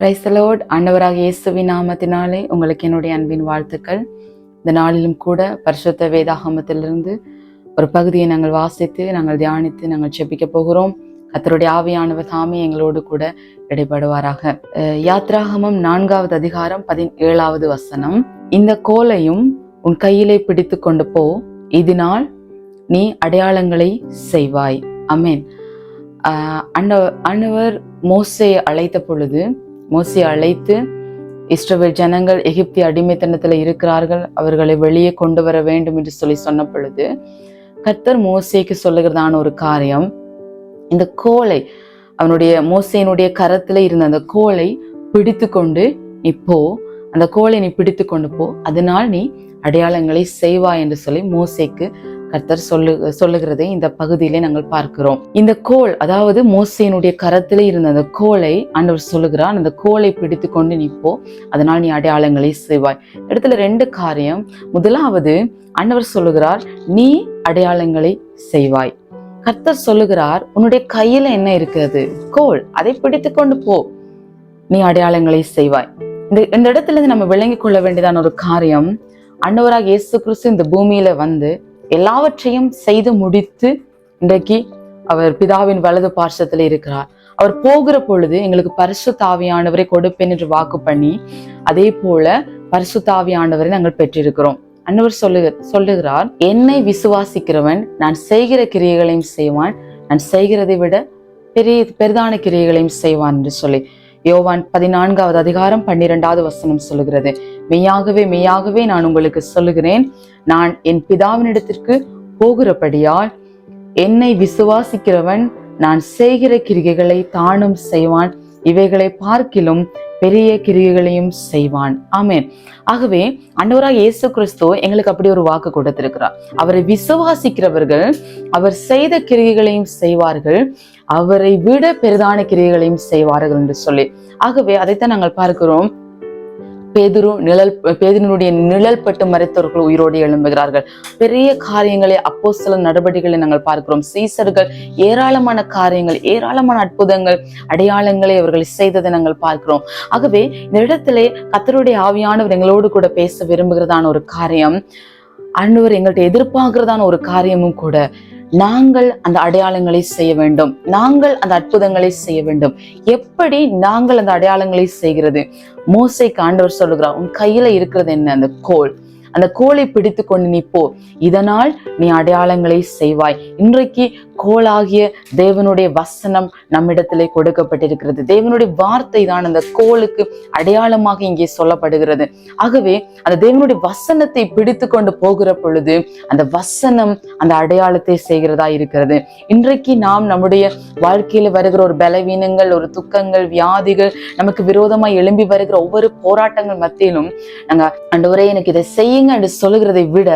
பிரைசலோட் ஆண்டவராக இயேசுவின் நாமத்தினாலே உங்களுக்கு என்னுடைய அன்பின் வாழ்த்துக்கள். இந்த நாளிலும் கூட பரிசுத்த வேதாகமத்திலிருந்து ஒரு பகுதியை நாங்கள் வாசித்து நாங்கள் தியானித்து நாங்கள் செபிக்க போகிறோம். கத்தருடைய ஆவியானவர் தாமே எங்களோடு கூட இடைப்படுவாராக. யாத்ராகமம் நான்காவது அதிகாரம் பதினேழாவது வசனம். இந்த கோலையும் உன் கையிலே பிடித்து கொண்டு போ. இதனால் நீ அடையாளங்களை செய்வாய். அமேன் அண்ணவர் மோசையை அழைத்த பொழுது மோசி அழைத்து இஸ்ரவேல் ஜனங்கள் எகிப்திய அடிமைத்தனத்தில் இருக்கிறார்கள் அவர்களை வெளியே கொண்டு வர வேண்டும் என்று சொல்லி சொன்ன பொழுது கத்தர் மோசேக்கு சொல்லுகிறதான ஒரு காரியம் இந்த கோலை அவனுடைய மோசையினுடைய கரத்துல இருந்த அந்த கோலை பிடித்து கொண்டு நீ போ அந்த கோலை நீ பிடித்து கொண்டு போ அதனால் நீ அடையாளங்களை செய்வா என்று சொல்லி மோசைக்கு கர்த்தர் சொல்லு சொல்லுகிறதை இந்த பகுதியிலே நாங்கள் பார்க்கிறோம். இந்த கோல் அதாவது மோசையினுடைய கரத்தில் இருந்த அந்த கோலை ஆண்டவர் சொல்லுகிறார். அந்த கோலை பிடித்து கொண்டு நிற்போ அதனால் நீ அடையாளங்களை செய்வாய். இடத்துல ரெண்டு காரியம். முதலாவது ஆண்டவர் சொல்லுகிறார் நீ அடையாளங்களை செய்வாய். கர்த்தர் சொல்லுகிறார் உன்னுடைய கையில என்ன இருக்கிறது? கோல் அதை பிடித்து கொண்டு போ. நீ அடையாளங்களை செய்வாய். இந்த இந்த இடத்துல இருந்து நம்ம விளங்கி கொள்ள வேண்டியதான ஒரு காரியம் அன்னவராக இயேசு கிறிஸ்து இந்த பூமியில வந்து எல்லாவற்றையும் செய்து முடித்து இன்றைக்கு அவர் பிதாவின் வலது பார்சத்தில் இருக்கிறார். அவர் போகிற பொழுது எங்களுக்கு பரிசு தாவியானவரை கொடுப்பேன் என்று வாக்கு பண்ணி அதே போல பரிசு தாவியானவரை நாங்கள் பெற்றிருக்கிறோம். அன்னவர் சொல்லு சொல்லுகிறார் என்னை விசுவாசிக்கிறவன் நான் செய்கிற கிரியைகளையும் செய்வான் நான் செய்கிறதை விட பெரிய பெரிதான கிரியைகளையும் செய்வான் என்று சொல்லி யோவான் பதினான்காவது அதிகாரம் பன்னிரெண்டாவது வசனம் சொல்லுகிறது. மெய்யாகவே மெய்யாகவே நான் உங்களுக்கு சொல்லுகிறேன். நான் என் பிதாவினிடத்திற்கு போகிறபடியால் என்னை விசுவாசிக்கிறவன் நான் செய்கிற கிரிகைகளை தானும் செய்வான். இவைகளை பார்க்கிலும் பெரிய கிரிகைகளையும் செய்வான். ஆமென். ஆகவே அண்டவராக இயேசு கிறிஸ்து எங்களுக்கு அப்படி ஒரு வாக்கு கொடுத்திருக்கிறார். அவரை விசுவாசிக்கிறவர்கள் அவர் செய்த கிரிகைகளையும் செய்வார்கள். அவரை விட பெரிதான கிரிகைகளையும் செய்வார்கள் என்று சொல்லி. ஆகவே அதைத்தான் நாங்கள் பார்க்கிறோம். பேதுரு நிழல் பேதினுடைய நிழல் பட்டு மறைத்தவர்கள் உயிரோடு எழும்புகிறார்கள். பெரிய காரியங்களை அப்போ சில நடவடிக்கைகளை நாங்கள் பார்க்கிறோம். சீசர்கள் ஏராளமான காரியங்கள் ஏராளமான அற்புதங்கள் அடையாளங்களை அவர்கள் செய்ததை நாங்கள் பார்க்கிறோம். ஆகவே இந்த இடத்திலே கத்தருடைய ஆவியானவர் எங்களோடு கூட பேச விரும்புகிறதான ஒரு காரியம் ஆண்டவர் எங்கள்கிட்ட எதிர்பார்க்கிறதான ஒரு காரியமும் கூட நாங்கள் அந்த அடையாளங்களை செய்ய வேண்டும். நாங்கள் அந்த அற்புதங்களை செய்ய வேண்டும். எப்படி நாங்கள் அந்த அடையாளங்களை செய்கிறது? மோசைக்கு ஆண்டவர் சொல்லுகிறார் உன் கையில இருக்கிறது என்ன? அந்த கோல். அந்த கோலை பிடித்து கொண்டு நீ போ. இதனால் நீ அடையாளங்களை செய்வாய். இன்றைக்கு கோலாகிய தேவனுடைய வசனம் நம்மிடத்திலே கொடுக்கப்பட்டிருக்கிறது. தேவனுடைய வார்த்தை தான் அந்த கோலுக்கு அடையாளமாக இங்கே சொல்லப்படுகிறது. ஆகவே அந்த தேவனுடைய வசனத்தை பிடித்து கொண்டு போகிற பொழுது அந்த வசனம் அந்த அடையாளத்தை செய்கிறதா இருக்கிறது. இன்றைக்கு நாம் நம்முடைய வாழ்க்கையில வருகிற ஒரு பலவீனங்கள் ஒரு துக்கங்கள் வியாதிகள் நமக்கு விரோதமாய் எழும்பி வருகிற ஒவ்வொரு போராட்டங்கள் மத்தியிலும் நாங்க ஆண்டவரே எனக்கு இதை செய்யுங்க என்று சொல்லுகிறதை விட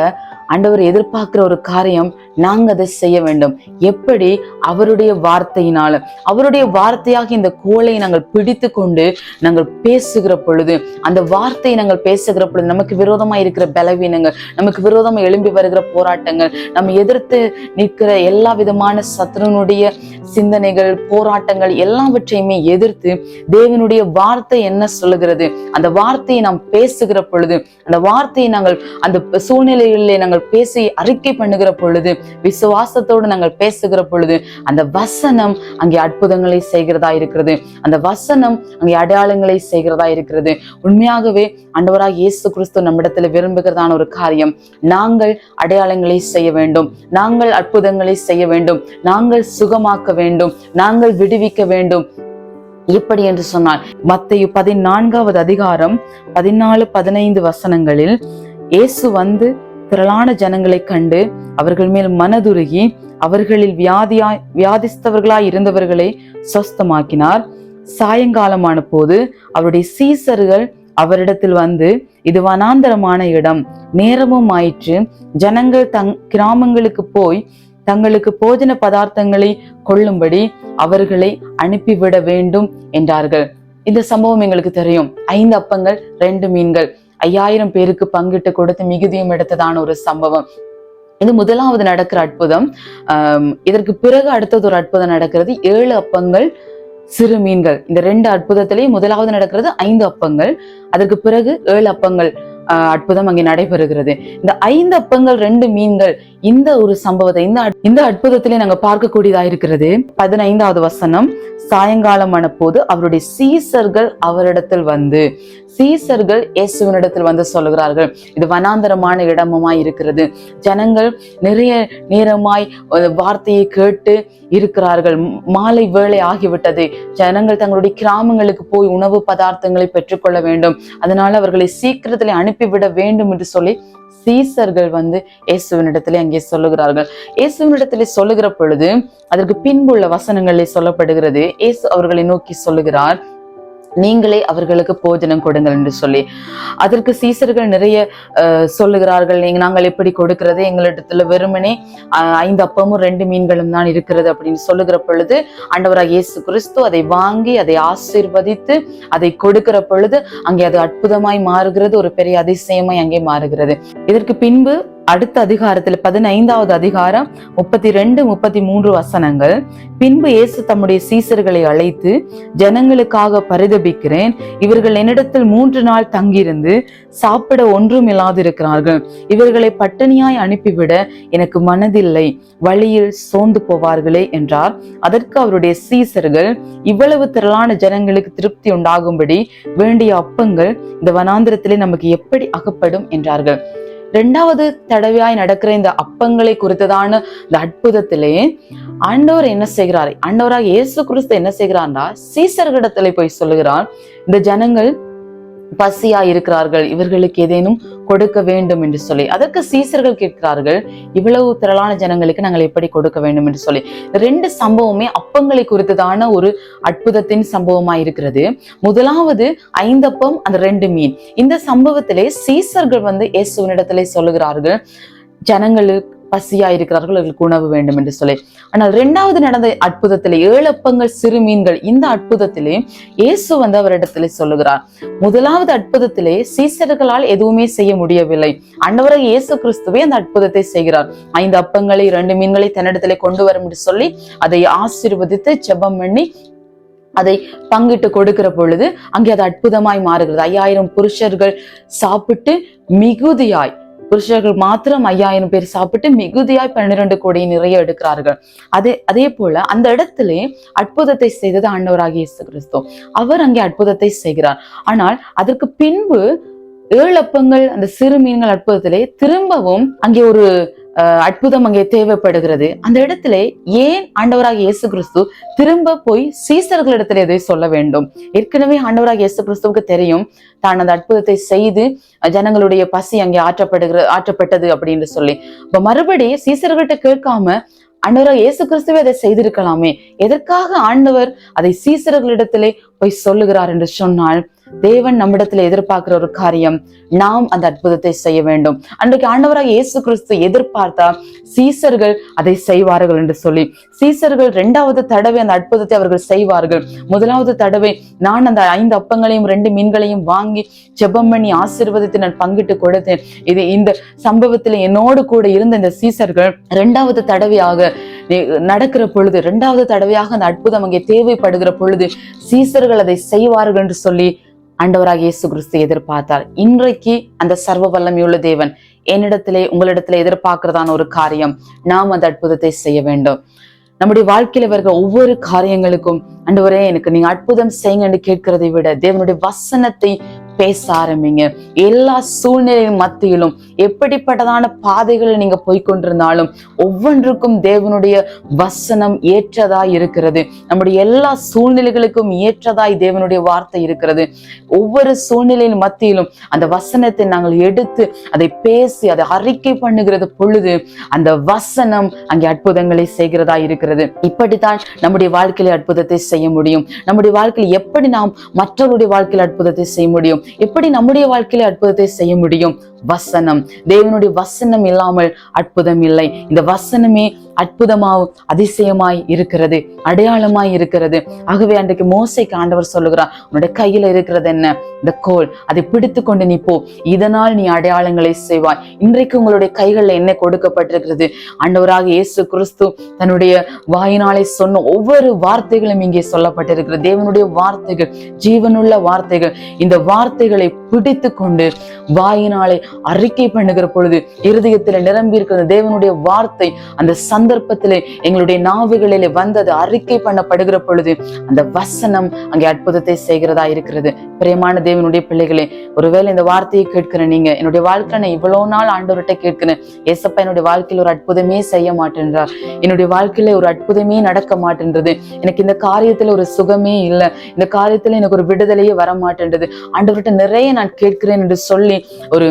ஆண்டவர் எதிர்பார்க்கிற ஒரு காரியம் நாங்க அதை செய்ய வேண்டும். எப்படி? அவருடைய வார்த்தையினால். அவருடைய வார்த்தையாக இந்த கோலை நாங்கள் பிடித்து கொண்டு நாங்கள் பேசுகிற பொழுது அந்த வார்த்தையை நாங்கள் பேசுகிற பொழுது நமக்கு விரோதமா இருக்கிற பலவீனங்கள் நமக்கு விரோதமா எழும்பி வருகிற போராட்டங்கள் நம்ம எதிர்த்து நிற்கிற எல்லா விதமான சத்ருனுடைய சிந்தனைகள் போராட்டங்கள் எல்லாவற்றையுமே எதிர்த்து தேவனுடைய வார்த்தை என்ன சொல்லுகிறது? அந்த வார்த்தையை நாம் பேசுகிற பொழுது அந்த வார்த்தையை நாங்கள் அந்த சூழ்நிலைகளிலே நாங்கள் நாங்கள் பேசி அறிக்கை பண்ணுகிற பொழுது விசுவாசத்தோடு நாங்கள் பேசுகிற பொழுது அந்த வசனம் அங்கே அற்புதங்களை செய்கிறதா இருக்கிறது. அந்த வசனம் அங்கே அடையாளங்களை செய்கிறதா இருக்கிறது. உண்மையாகவே அண்டவராக இயேசு கிறிஸ்து நம்மிடத்துல விரும்புகிறதான ஒரு காரியம் நாங்கள் அடையாளங்களை செய்ய வேண்டும். நாங்கள் அற்புதங்களை செய்ய வேண்டும். நாங்கள் சுகமாக்க வேண்டும். நாங்கள் விடுவிக்க வேண்டும். எப்படி என்று சொன்னால் மத்தையு பதினான்காவது அதிகாரம் பதினாலு பதினைந்து வசனங்களில் இயேசு வந்து திரளான ஜனங்களை கண்டு அவர்கள் மேல் மனதுருகி அவர்களில் வியாதியாய் வியாதிஸ்தவர்களாய் இருந்தவர்களை சொஸ்தமாக்கினார் சாயங்காலமான போது அவருடைய சீசர்கள் அவரிடத்தில் வந்து இது வனாந்தரமான இடம். நேரமும் ஆயிற்று. ஜனங்கள் தங் கிராமங்களுக்கு போய் தங்களுக்கு போஜன பதார்த்தங்களை கொள்ளும்படி அவர்களை அனுப்பிவிட வேண்டும் என்றார்கள். இந்த சம்பவம் எங்களுக்கு தெரியும். ஐந்து அப்பங்கள் ரெண்டு மீன்கள். ஐயாயிரம் பேருக்கு பங்கிட்டு கொடுத்து மிகுதியும் எடுத்ததான ஒரு சம்பவம். இது முதலாவது நடக்கிற அற்புதம். ஆஹ் இதற்கு பிறகு அடுத்தது ஒரு அற்புதம் நடக்கிறது. ஏழு அப்பங்கள் சிறு மீன்கள். இந்த ரெண்டு அற்புதத்திலேயும் முதலாவது நடக்கிறது ஐந்து அப்பங்கள். அதற்கு பிறகு ஏழு அப்பங்கள் ஆஹ், அற்புதம் அங்கே நடைபெறுகிறது. இந்த ஐந்து அப்பங்கள் ரெண்டு மீன்கள் இந்த ஒரு சம்பவத்தை இந்த இந்த அற்புதத்திலே நாங்க பார்க்கக்கூடியதா இருக்கிறது. பதினைந்தாவது வசனம் சாயங்காலமான போது அவருடைய சீசர்கள் அவரிடத்தில் வந்து சீசர்கள் இயேசுவினிடத்தில் வந்து சொல்லுகிறார்கள். இது வனாந்தரமான இடமுமாய் இருக்கிறது. ஜனங்கள் நிறைய நேரமாய் வார்த்தையை கேட்டு இருக்கிறார்கள். மாலை வேலை ஆகிவிட்டது. ஜனங்கள் தங்களுடைய கிராமங்களுக்கு போய் உணவு பதார்த்தங்களை பெற்றுக்கொள்ள வேண்டும். அதனால அவர்களை சீக்கிரத்தில் அனுப்பிவிட வேண்டும் என்று சொல்லி சீசர்கள் வந்து இயேசுவினிடத்திலே அங்கே சொல்லுகிறார்கள். இயேசுவினிடத்திலே சொல்லுகிற பொழுது அதற்கு பின்புள்ள வசனங்களில் சொல்லப்படுகிறது. இயேசு அவர்களை நோக்கி சொல்லுகிறார் நீங்களே அவர்களுக்கு போஜனம் கொடுங்கள் என்று சொல்லி அதற்கு சீசர்கள் நிறைய அஹ், சொல்லுகிறார்கள். நீங்க நாங்கள் எப்படி கொடுக்கிறது? எங்களிடத்துல வெறுமனே அஹ், ஐந்து அப்பமும் ரெண்டு மீன்களும் தான் இருக்கிறது அப்படின்னு சொல்லுகிற பொழுது ஆண்டவராக இயேசு கிறிஸ்து அதை வாங்கி அதை ஆசீர்வதித்து அதை கொடுக்கிற பொழுது அங்கே அது அற்புதமாய் மாறுகிறது ஒரு பெரிய அதிசயமாய் அங்கே மாறுகிறது. இதற்கு பின்பு அடுத்த அதிகாரத்தில் பதினைந்தாவது அதிகாரம் முப்பத்தி ரெண்டு முப்பத்தி மூன்று வசனங்கள். பின்பு இயேசு தம்முடைய சீசர்களை அழைத்து ஜனங்களுக்காக பரிதபிக்கிறேன். இவர்கள் என்னிடத்தில் மூன்று நாள் தங்கியிருந்து சாப்பிட ஒன்றும் இல்லாதிருக்கிறார்கள். இவர்களை பட்டினியாய் அனுப்பிவிட எனக்கு மனதில்லை. வழியில் சோர்ந்து போவார்களே என்றார். அதற்கு அவருடைய சீசர்கள் இவ்வளவு திரளான ஜனங்களுக்கு திருப்தி உண்டாகும்படி வேண்டிய அப்பங்கள் இந்த வனாந்திரத்திலே நமக்கு எப்படி அகப்படும் என்றார்கள். ரெண்டாவது தடவையாய் நடக்கிற இந்த அப்பங்களை குறித்ததான இந்த அற்புதத்திலே ஆண்டவர் என்ன செய்கிறார்? ஆண்டவராக இயேசு கிறிஸ்து என்ன செய்கிறார்னா சீசர்களிடத்திலே போய் சொல்லுகிறார் இந்த ஜனங்கள் பசியா இருக்கிறார்கள் இவர்களுக்கு ஏதேனும் கொடுக்க வேண்டும் என்று சொல்லி. அதற்கு சீசர்கள் கேட்கிறார்கள் இவ்வளவு திரளான ஜனங்களுக்கு நாங்கள் எப்படி கொடுக்க வேண்டும் என்று சொல்லி. ரெண்டு சம்பவமே அப்பங்களை குறித்ததான ஒரு அற்புதத்தின் சம்பவமா இருக்கிறது. முதலாவது ஐந்தப்பம் அந்த ரெண்டு மீன். இந்த சம்பவத்திலே சீசர்கள் வந்து இயேசுவனிடத்திலே சொல்லுகிறார்கள் ஜனங்களுக்கு பசியா இருக்கிறார்கள் அவர்களுக்கு உணவு வேண்டும் என்று சொல்லி. ஆனால் இரண்டாவது நடந்த அற்புதத்திலே ஏழு அப்பங்கள் சிறு மீன்கள் இந்த அற்புதத்திலே இயேசு வந்து அவரிடத்திலே சொல்லுகிறார் முதலாவது அற்புதத்திலே சீசர்களால் எதுவுமே செய்ய முடியவில்லை. ஆண்டவராக இயேசு கிறிஸ்துவே அந்த அற்புதத்தை செய்கிறார். ஐந்து அப்பங்களை இரண்டு மீன்களை தன்னிடத்திலே கொண்டு வரும் என்று சொல்லி அதை ஆசீர்வதித்து ஜெபம் பண்ணி அதை பங்கிட்டு கொடுக்கிற பொழுது அங்கே அது அற்புதமாய் மாறுகிறது. ஐயாயிரம் புருஷர்கள் சாப்பிட்டு மிகுதியாய் புருஷர்கள் மாத்திரம் ஐயாயிரம் பேர் சாப்பிட்டு மிகுதியாய் பன்னிரண்டு கோடி நிறைய எடுக்கிறார்கள். அதே அதே போல அந்த இடத்திலே அற்புதத்தை செய்தது ஆண்டவராகிய இயேசு கிறிஸ்து. அவர் அங்கே அற்புதத்தை செய்கிறார். ஆனால் அதற்கு பின்பு ஏழு அப்பங்கள் அந்த சிறு மீன்கள் அற்புதத்திலே திரும்பவும் அங்கே ஒரு அற்புதம் அங்கே தேவைப்படுகிறது. அந்த இடத்துல ஏன் ஆண்டவராக இயேசு கிறிஸ்து திரும்ப போய் சீசர்களிடத்தில் எதை சொல்ல வேண்டும்? ஏற்கனவே ஆண்டவராக இயேசு கிறிஸ்துவுக்கு தெரியும் தான் அந்த அற்புதத்தை செய்து ஜனங்களுடைய பசி அங்கே ஆற்றப்படுகிற ஆற்றப்பட்டது அப்படின்னு சொல்லி. இப்ப மறுபடி சீசர்கள்ட்ட கேட்காம ஆண்டவராக இயேசு கிறிஸ்துவே அதை செய்திருக்கலாமே? எதற்காக ஆண்டவர் அதை சீசர்களிடத்திலே போய் சொல்லுகிறார் என்று சொன்னால் தேவன் நம்மிடத்துல எதிர்பார்க்கிற ஒரு காரியம் நாம் அந்த அற்புதத்தை செய்ய வேண்டும். அன்றைக்கு ஆண்டவராக இயேசு கிறிஸ்து எதிர்பார்த்தா சீசர்கள் அதை செய்வார்கள் என்று சொல்லி சீசர்கள் இரண்டாவது தடவை அந்த அற்புதத்தை அவர்கள் செய்வார்கள். முதலாவது தடவை நான் அந்த ஐந்து அப்பங்களையும் ரெண்டு மீன்களையும் வாங்கி ஜெபம் பண்ணி ஆசீர்வதித்து நான் பங்கிட்டு கொடுத்தேன். இது இந்த சம்பவத்தில் என்னோடு கூட இருந்த இந்த சீசர்கள் இரண்டாவது தடவையாக நடக்கிற பொழுது இரண்டாவது தடவையாக அந்த அற்புதம் அங்கே தேவைப்படுகிற பொழுது சீசர்கள் அதை செய்வார்கள் என்று சொல்லி ஆண்டவராக இயேசு கிறிஸ்து எதிர்பார்த்தார். இன்றைக்கு அந்த சர்வ வல்லமையுள்ள தேவன் என்னிடத்திலே உங்களிடத்துல எதிர்பார்க்கிறதான ஒரு காரியம் நாம் அந்த அற்புதத்தை செய்ய வேண்டும். நம்முடைய வாழ்க்கையில வருகிற ஒவ்வொரு காரியங்களுக்கும் ஆண்டவரே எனக்கு நீங்க அற்புதம் செய்யுங்க என்று கேட்கிறதை விட தேவனுடைய வசனத்தை பேச ஆரம்பிங்க. எல்லா சூழ்நிலையின் மத்தியிலும் எப்படிப்பட்டதான பாதைகளில் நீங்க போய்கொண்டிருந்தாலும் ஒவ்வொன்றுக்கும் தேவனுடைய வசனம் ஏற்றதா இருக்கிறது. நம்முடைய எல்லா சூழ்நிலைகளுக்கும் ஏற்றதாய் தேவனுடைய வார்த்தை இருக்கிறது. ஒவ்வொரு சூழ்நிலையின் மத்தியிலும் அந்த வசனத்தை நாங்கள் எடுத்து அதை பேசி அதை அறிக்கை பண்ணுகிறது பொழுது அந்த வசனம் அங்கே அற்புதங்களை செய்கிறதா இருக்கிறது. இப்படித்தான் நம்முடைய வாழ்க்கையில அற்புதத்தை செய்ய முடியும். நம்முடைய வாழ்க்கையில் எப்படி நாம் மற்றவருடைய வாழ்க்கையில் அற்புதத்தை செய்ய முடியும்? எப்படி நம்முடைய வாழ்க்கையில அற்புதத்தை செய்ய முடியும்? வசனம். தேவனுடைய வசனம் இல்லாமல் அற்புதம் இல்லை. இந்த வசனமே அற்புதமாவும் அதிசயமாய் இருக்கிறது அடையாளமாய் இருக்கிறது. ஆகவே அன்றைக்கு மோசைக்கு ஆண்டவர் சொல்லுகிறார் உன்னுடைய கையில இருக்கிறது என்ன? இந்த கோல். அதை பிடித்து கொண்டு நீ போ. இதனால் நீ அடையாளங்களை செய்வாய். இன்றைக்கு உங்களுடைய கைகளில் என்ன கொடுக்கப்பட்டிருக்கிறது? ஆண்டவராக இயேசு கிறிஸ்து தன்னுடைய வாயினாலே சொன்ன ஒவ்வொரு வார்த்தைகளும் இங்கே சொல்லப்பட்டிருக்கிறது. தேவனுடைய வார்த்தைகள் ஜீவனுள்ள வார்த்தைகள். இந்த வார்த்தைகளை பிடித்து கொண்டு வாயினாலே அறிக்கை பண்ணுகிற பொழுது இருதயத்தில் நிரம்பி இருக்கிற தேவனுடைய வார்த்தை அந்த சந்தர்ப்பத்திலே எங்களுடைய நாவுகளிலே வந்தது. அறிக்கை பண்ணப்படுகிற பொழுது அந்த வசனம் அங்கே அற்புதத்தை செய்கிறதா இருக்கிறது. பிரியமான தேவனுடைய பிள்ளைகளே ஒருவேளை இந்த வார்த்தையை கேட்கிற நீங்க என்னுடைய வாழ்க்கை நான் இவ்வளவு நாள் ஆண்டவர்கிட்ட கேட்கிறேன் ஏசப்பா என்னுடைய வாழ்க்கையில் ஒரு அற்புதமே செய்ய மாட்டேன்றார். என்னுடைய வாழ்க்கையில ஒரு அற்புதமே நடக்க மாட்டேன்றது. எனக்கு இந்த காரியத்துல ஒரு சுகமே இல்லை. இந்த காரியத்துல எனக்கு ஒரு விடுதலையே வர மாட்டேன்றது ஆண்டவர்கிட்ட நிறைய நான் கேட்கிறேன் என்று சொல்லி ஒரு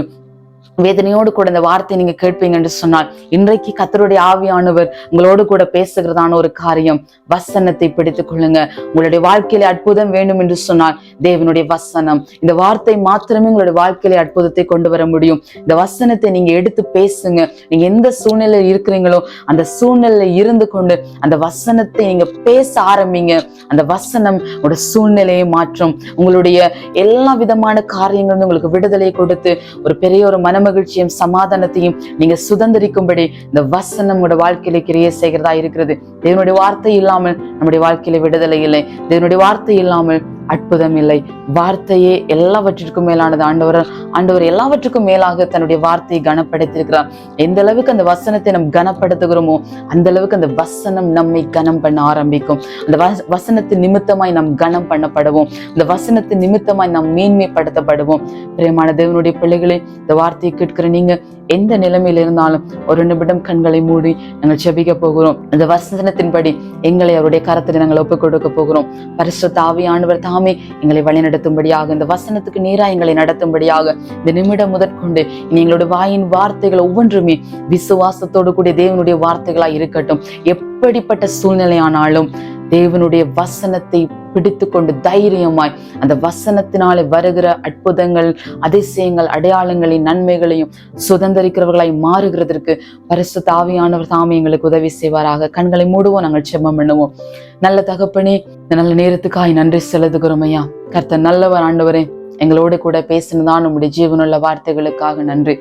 வேதனையோடு கூட இந்த வார்த்தை நீங்க கேட்பீங்க என்று சொன்னால் இன்றைக்கு கத்தருடைய ஆவியானவர் உங்களோடு கூட பேசுகிறதான ஒரு காரியம் வசனத்தை பிடித்துக் கொள்ளுங்க. உங்களுடைய வாழ்க்கையில அற்புதம் வேண்டும் என்று சொன்னால் தேவனுடைய வசனம். இந்த வார்த்தை மாத்திரமே உங்களுடைய வாழ்க்கையில அற்புதத்தை கொண்டு வர முடியும். இந்த வசனத்தை நீங்க எடுத்து பேசுங்க. நீங்க எந்த சூழ்நிலையில் இருக்கிறீங்களோ அந்த சூழ்நிலையில இருந்து கொண்டு அந்த வசனத்தை நீங்க பேச ஆரம்பிங்க. அந்த வசனம் உங்களோட சூழ்நிலையை மாற்றும். உங்களுடைய எல்லா விதமான காரியங்களும் உங்களுக்கு விடுதலை கொடுத்து ஒரு பெரிய ஒரு மனம மகிழ்ச்சியும் சமாதானத்தையும் நீங்க சுதந்திரிக்கும்படி இந்த வசனம் உங்களோட வாழ்க்கையில கிரிய செய்கிறதா இருக்கிறது. தேவனுடைய வார்த்தை இல்லாமல் நம்முடைய வாழ்க்கையில விடுதலை இல்லை. தேவனுடைய வார்த்தை இல்லாமல் அற்புதம் இல்லை வார்த்தையே எல்லாவற்றிற்கும் மேலானது. ஆண்டவர் ஆண்டவர் எல்லாவற்றுக்கும் மேலாக தன்னுடைய வார்த்தையை கனப்படுத்தியிருக்கிறார். எந்த அளவுக்கு அந்த வசனத்தை நம் கனப்படுத்துகிறோமோ அந்த அளவுக்கு அந்த வசனம் நம்மை கனம் பண்ண ஆரம்பிக்கும். அந்த வச- நிமித்தமாய் நாம் கனம் பண்ணப்படுவோம். அந்த வசனத்து நிமித்தமாய் நாம் மேன்மைப்படுத்தப்படுவோம். பிரியமான தேவனுடைய பிள்ளைகளே இந்த வார்த்தையை கேட்கிற நீங்க எந்த நிலைமையில் இருந்தாலும் ஒரு நிமிடம் கண்களை மூடி நாங்கள் செபிக்க போகிறோம். அந்த வசனத்தின்படி எங்களை அவருடைய கரத்தில் நாங்கள் ஒப்புக் கொடுக்க போகிறோம். பரிசுத்த ஆண்டவர் தான் எங்களை வழிநடத்தும்படியாக இந்த வசனத்துக்கு நீரா எங்களை நடத்தும்படியாக இந்த நிமிடம் முதற்கொண்டு இனி எங்களுடைய வாயின் வார்த்தைகள் ஒவ்வொன்றுமே விசுவாசத்தோடு கூடிய தேவனுடைய வார்த்தைகளாய் இருக்கட்டும். எப்படிப்பட்ட சூழ்நிலையானாலும் தேவனுடைய வசனத்தை பிடித்து கொண்டு தைரியமாய் அந்த வசனத்தினாலே வருகிற அற்புதங்கள் அதிசயங்கள் அடையாளங்களின் நன்மைகளையும் சுதந்திரிக்கிறவர்களாய் மாறுகிறதற்கு பரிசு தாவியானவர் தாமே எங்களுக்கு உதவி செய்வாராக. கண்களை மூடுவோம் நாங்கள் செம்மம் பண்ணுவோம். நல்ல தகப்பனே இந்த நல்ல நேரத்துக்காய் நன்றி செலுத்துகிறோம் ஐயா. கர்த்தர் நல்லவர் ஆண்டவரே எங்களோடு கூட பேசினதான் நம்முடைய ஜீவனுள்ள வார்த்தைகளுக்காக நன்றி.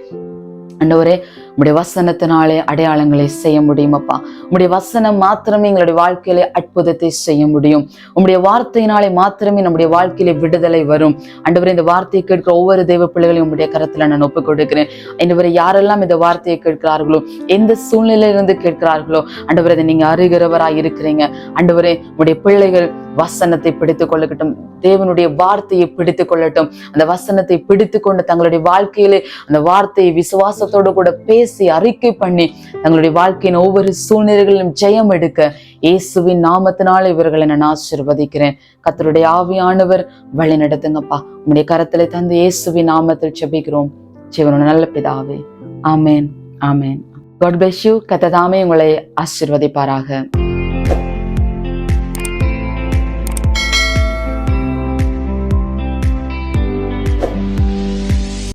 ஆண்டவரே உங்களுடைய வசனத்தினாலே அடையாளங்களை செய்ய முடியும் அப்பா வசனம் மாத்திரமே எங்களுடைய வாழ்க்கையிலே அற்புதத்தை செய்ய முடியும். உங்களுடைய வார்த்தையினாலே மாத்திரமே நம்முடைய வாழ்க்கையிலே விடுதலை வரும். அண்டவரை இந்த வார்த்தையை கேட்கிற ஒவ்வொரு தெய்வ பிள்ளைகளையும் உங்களுடைய கருத்தில் நான் ஒப்புக் கொடுக்கிறேன். அண்டவரை யாரெல்லாம் இந்த வார்த்தையை கேட்கிறார்களோ எந்த சூழ்நிலையிலிருந்து கேட்கிறார்களோ அண்டவரை அதை நீங்க அறிகிறவராய் இருக்கிறீங்க. அண்டவரே உடைய பிள்ளைகள் வசனத்தை பிடித்துக் கொள்ளட்டும். தேவனுடைய வார்த்தையை பிடித்து கொள்ளட்டும். அந்த வசனத்தை பிடித்து கொண்டு தங்களுடைய வாழ்க்கையிலே அந்த வார்த்தையை விசுவாசத்தோடு கூட பேசி அறிக்கை பண்ணி தங்களுடைய வாழ்க்கையின் ஒவ்வொரு சூழ்நிலைகளிலும் ஜெயம் எடுக்க இயேசுவின் நாமத்தினால் இவர்களை நான் ஆசிர்வதிக்கிறேன். கத்தருடைய ஆவியானவர் வழி நடத்துங்கப்பா. உங்களுடைய கரத்திலே தந்து இயேசுவின் நாமத்தில் செபிக்கிறோம் ஜீவனோட நல்ல பிதாவே. ஆமேன். ஆமேன். காட் பிளஸ் யூ கத்ததாமே உங்களை ஆசிர்வதிப்பாராக.